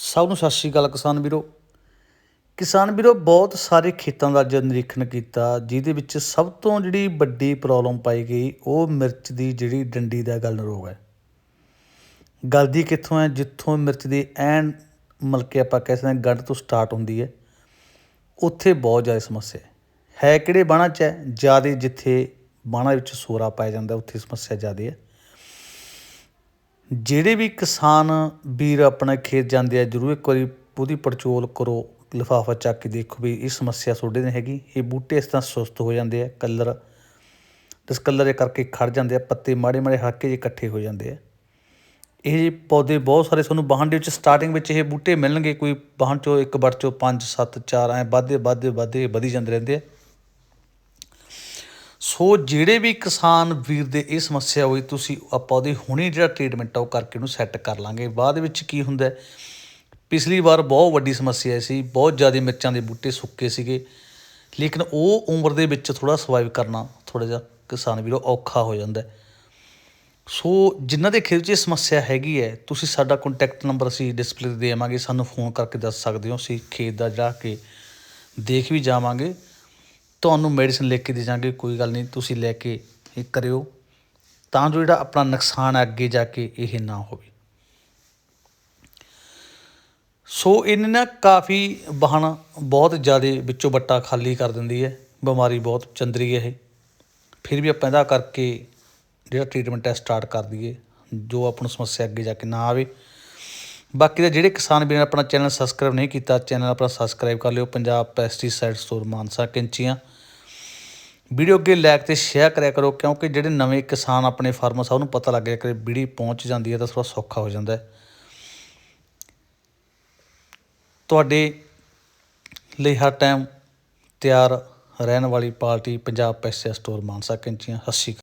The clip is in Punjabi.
ਸਭ ਨੂੰ ਸਤਿ ਸ਼੍ਰੀ ਅਕਾਲ ਕਿਸਾਨ ਵੀਰੋ। ਕਿਸਾਨ ਵੀਰੋ, ਬਹੁਤ ਸਾਰੇ ਖੇਤਾਂ ਦਾ ਅੱਜ ਨਿਰੀਖਣ ਕੀਤਾ, ਜਿਹਦੇ ਵਿੱਚ ਸਭ ਤੋਂ ਜਿਹੜੀ ਵੱਡੀ ਪ੍ਰੋਬਲਮ ਪਾਈ ਗਈ, ਉਹ ਮਿਰਚ ਦੀ ਜਿਹੜੀ ਡੰਡੀ ਦਾ ਗਲਨ ਰੋਗ ਹੈ। ਗਲਦੀ ਕਿੱਥੋਂ ਹੈ? ਜਿੱਥੋਂ ਮਿਰਚ ਦੀ ਐਨ ਮਲਕੇ ਆਪਾਂ ਕਹਿ ਸਕਦੇ ਹਾਂ ਗੰਢ ਤੋਂ ਸਟਾਰਟ ਹੁੰਦੀ ਹੈ। ਉੱਥੇ ਬਹੁਤ ਜ਼ਿਆਦਾ ਸਮੱਸਿਆ ਹੈ। ਹੈ ਕਿਹੜੇ ਬਾਣਾ 'ਚ ਹੈ? ਜ਼ਿਆਦਾ ਜਿੱਥੇ ਬਾਣਾ ਵਿੱਚ ਸੋਰਾ ਪਾਇਆ ਜਾਂਦਾ, ਉੱਥੇ ਸਮੱਸਿਆ ਜ਼ਿਆਦਾ ਹੈ। ਜਿਹੜੇ ਵੀ ਕਿਸਾਨ ਵੀਰ ਆਪਣਾ ਖੇਤ ਜਾਂਦੇ ਆ, ਜਰੂਰ ਇੱਕ ਵਾਰੀ ਉਹਦੀ ਪੜਚੋਲ ਕਰੋ, ਲਿਫਾਫਾ ਚੱਕ ਕੇ ਦੇਖੋ ਵੀ ਇਹ ਸਮੱਸਿਆ ਤੁਹਾਡੇ ਨੇ ਹੈਗੀ। ਇਹ ਬੂਟੇ ਇਸ ਤਰ੍ਹਾਂ ਸੁਸਤ ਹੋ ਜਾਂਦੇ ਆ, ਕਲਰ ਡਿਸਕਲਰ ਦੇ ਕਰਕੇ ਖੜ ਜਾਂਦੇ ਆ, ਪੱਤੇ ਮਾੜੇ ਮਾੜੇ ਹਲਕੇ ਜਿਹੇ ਇਕੱਠੇ ਹੋ ਜਾਂਦੇ ਆ। ਇਹ ਜਿਹੇ ਪੌਦੇ ਬਹੁਤ ਸਾਰੇ ਤੁਹਾਨੂੰ ਬਾਹਣ ਦੇ ਵਿੱਚ ਸਟਾਰਟਿੰਗ ਵਿੱਚ ਇਹ ਬੂਟੇ ਮਿਲਣਗੇ, ਕੋਈ ਬਾਹਣ ਚੋਂ ਇੱਕ ਵੱਟ ਚੋਂ 5 7 4 ਐ ਵੱਧਦੇ ਵੱਧਦੇ ਵੱਧਦੇ, ਵਧੀ ਜਾਂਦੇ ਰਹਿੰਦੇ ਆ। ਸੋ ਜਿਹੜੇ ਵੀ ਕਿਸਾਨ ਵੀਰ ਦੇ ਇਹ ਸਮੱਸਿਆ ਹੋਈ, ਤੁਸੀਂ ਆਪਾਂ ਉਹਦੀ ਹੁਣੇ ਜਿਹੜਾ ਟ੍ਰੀਟਮੈਂਟ ਆ ਉਹ ਕਰਕੇ ਉਹਨੂੰ ਸੈੱਟ ਕਰ ਲਾਂਗੇ। ਬਾਅਦ ਵਿੱਚ ਕੀ ਹੁੰਦਾ ਪਿਛਲੀ ਵਾਰ ਬਹੁਤ ਵੱਡੀ ਸਮੱਸਿਆ ਸੀ, ਬਹੁਤ ਜ਼ਿਆਦਾ ਮਿਰਚਾਂ ਦੇ ਬੂਟੇ ਸੁੱਕੇ ਸੀਗੇ। ਲੇਕਿਨ ਉਹ ਉਮਰ ਦੇ ਵਿੱਚ ਥੋੜਾ ਸਰਵਾਈਵ ਕਰਨਾ ਥੋੜਾ ਜਿਹਾ ਕਿਸਾਨ ਵੀਰੋ ਔਖਾ ਹੋ ਜਾਂਦਾ ਸੋ ਜਿਨ੍ਹਾਂ ਦੇ ਖੇਤ 'ਚ ਇਹ ਸਮੱਸਿਆ ਹੈਗੀ ਹੈ, ਤੁਸੀਂ ਸਾਡਾ ਕੰਟੈਕਟ ਨੰਬਰ ਅਸੀਂ ਡਿਸਪਲੇ ਤੇ ਦੇਵਾਂਗੇ, ਸਾਨੂੰ ਫੋਨ ਕਰਕੇ ਦੱਸ ਸਕਦੇ ਹੋ, ਅਸੀਂ ਖੇਤ ਦਾ ਜਾ ਕੇ ਦੇਖ ਵੀ ਜਾਵਾਂਗੇ। ਤੁਹਾਨੂੰ ਮੈਡੀਸਨ ਲਿਖ ਕੇ ਦੇ ਜਾਂਗੇ ਕੋਈ ਗੱਲ ਨਹੀਂ, ਤੁਸੀਂ ਲੈ ਕੇ ਇਹ ਕਰਿਓ। ਤਾਂ ਜੋ ਜਿਹੜਾ ਆਪਣਾ ਨੁਕਸਾਨ ਹੈ, ਅੱਗੇ ਜਾ ਕੇ ਇਹ ਨਾ ਹੋਵੇ। ਸੋ ਇਹਨੇ ਨਾ ਕਾਫੀ ਵਾਹਣ ਬਹੁਤ ਜ਼ਿਆਦਾ ਵਿੱਚੋਂ ਬੱਟਾ ਖਾਲੀ ਕਰ ਦਿੰਦੀ ਹੈ। ਬਿਮਾਰੀ ਬਹੁਤ ਚੰਦਰੀ ਹੈ ਇਹ। ਫਿਰ ਵੀ ਆਪਾਂ ਇਹਦਾ ਕਰਕੇ ਜਿਹੜਾ ਟ੍ਰੀਟਮੈਂਟ ਹੈ ਸਟਾਰਟ ਕਰ ਦਈਏ। ਜੋ ਆਪਾਂ ਨੂੰ ਸਮੱਸਿਆ ਅੱਗੇ ਜਾ ਕੇ ਨਾ ਆਵੇ। ਬਾਕੀ ਦਾ ਜਿਹੜੇ ਕਿਸਾਨ ਵੀਰ ਨੇ ਆਪਣਾ ਚੈਨਲ ਸਬਸਕ੍ਰਾਈਬ ਨਹੀਂ ਕੀਤਾ, ਚੈਨਲ ਆਪਣਾ ਸਬਸਕ੍ਰਾਈਬ ਕਰ ਲਿਓ, Punjab pesticide store Mansa Kainchian. Video ਅੱਗੇ ਲਾਈਕ ਤੇ ਸ਼ੇਅਰ ਕਰਿਆ ਕਰੋ, ਕਿਉਂਕਿ ਜਿਹੜੇ ਨਵੇਂ ਕਿਸਾਨ ਆਪਣੇ ਫਾਰਮਰ ਸਾਹਿਬ ਨੂੰ ਪਤਾ ਲੱਗ ਗਿਆ ਕਿ ਵੀਡੀਓ ਪਹੁੰਚ ਜਾਂਦੀ ਹੈ ਤਾਂ ਥੋੜਾ ਸੌਖਾ ਹੋ ਜਾਂਦਾ ਹੈ। ਤੁਹਾਡੇ ਲਈ ਹਰ ਟਾਈਮ ਤਿਆਰ ਰਹਿਣ ਵਾਲੀ ਪਾਰਟੀ ਪੰਜਾਬ ਪੈਸੇ ਸਟੋਰ ਮਾਨਸਾ ਕੈਂਚੀਆਂ। ਸਤਿ ਸ਼੍ਰੀ ਅਕਾਲ।